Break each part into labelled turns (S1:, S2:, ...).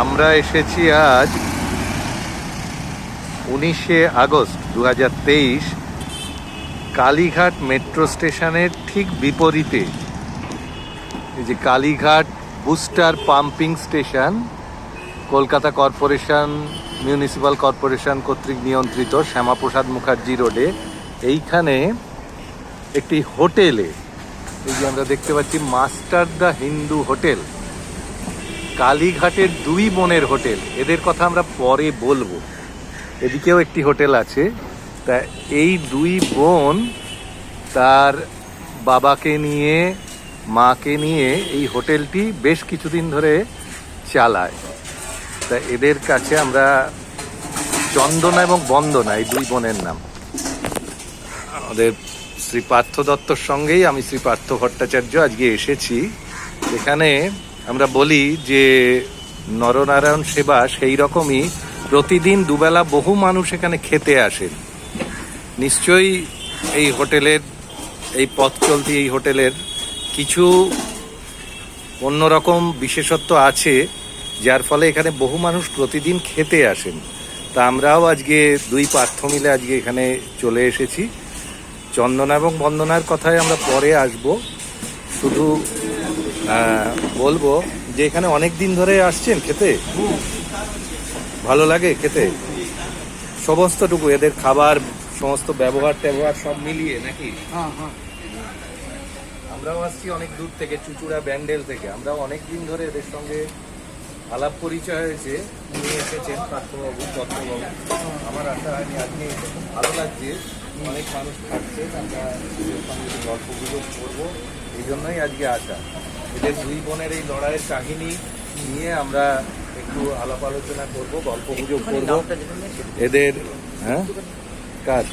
S1: আমরা এসেছি আজ উনিশে আগস্ট দু হাজার তেইশ কালীঘাট মেট্রো স্টেশনের ঠিক বিপরীতে। এই যে Kalighat booster pumping station, Kolkata corporation, municipal corporation কর্তৃক নিয়ন্ত্রিত শ্যামাপ্রসাদ মুখার্জি রোডে। এইখানে একটি হোটেলে, এই যে আমরা দেখতে পাচ্ছি মাস্টার দ্য হিন্দু হোটেল। কালীঘাটের দুই বোনের হোটেল। এদের কথা আমরা পরে বলব। এদিকেও একটি হোটেল আছে। তা এই দুই বোন তার বাবাকে নিয়ে, মাকে নিয়ে এই হোটেলটি বেশ কিছুদিন ধরে চালায়। তা এদের কাছে আমরা চন্দনা এবং বন্দনা, এই দুই বোনের নাম। আমাদের শ্রী পার্থ দত্তর সঙ্গেই আমি শ্রী পার্থ ভট্টাচার্য আজকে এসেছি। এখানে আমরা বলি যে নরনারায়ণ সেবা সেই রকমই প্রতিদিন দুবেলা বহু মানুষ এখানে খেতে আসেন নিশ্চয়ই এই হোটেলের, এই পথ চলতি এই হোটেলের কিছু অন্যরকম বিশেষত্ব আছে, যার ফলে এখানে বহু মানুষ প্রতিদিন খেতে আসেন। তা আমরাও আজকে দুই পার্থ মিলে আজকে এখানে চলে এসেছি। চন্দনা এবং বন্দনার কথায় আমরা পরে আসব। শুধু বলব যে এখানে অনেক দিন ধরে আসছেন খেতে? ভালো লাগে খেতে? সমস্তটুকু এদের খাবার সমস্ত ব্যবহার ট্যাবহার সব মিলিয়ে নাকি? আমরাও আসছি অনেক দূর থেকে চুচুড়া ব্যান্ডেল থেকে। আমরাও অনেক দিন ধরে এদের সঙ্গে আলাপ পরিচয় হয়েছে। উনি এসেছেন পার্থবাবু দত্তবাবু। আমার আশা হয়নি আজকে ভালো লাগছে অনেক মানুষ থাকছে আমরা গল্প গুজব করব। এই জন্যই আজকে আসা। এদের দুই বোনের এই লড়াইয়ের কাহিনী নিয়ে আমরা একটু আলাপ আলোচনা করব গল্প গুজব করব। এদের হ্যাঁ? কার?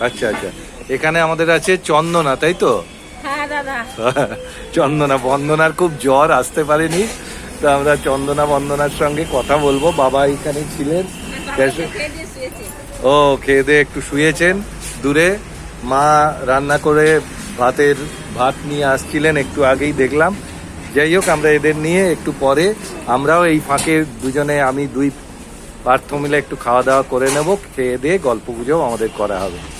S1: আচ্ছা আচ্ছা। এখানে আমাদের আছে চন্দনা তাই তো?
S2: হ্যাঁ
S1: চন্দনা বন্দনার খুব জ্বর আসতে পারেনি। তো আমরা চন্দনা বন্দনার সঙ্গে কথা বলব। বাবা এখানে ছিলেন। ও খেয়ে দিয়ে একটু শুয়েছেন। দূরে মা রান্না করে ভাতের ভাত নিয়ে আসছিলেন, একটু আগেই দেখলাম। যাই হোক, আমরা এদের নিয়ে একটু পরে আমরাও এই ফাঁকে দুজনে, আমি দুই পার্থ মিলে একটু খাওয়া দাওয়া করে নেব, খেয়ে দিয়ে গল্প গুজব আমাদের করা হবে।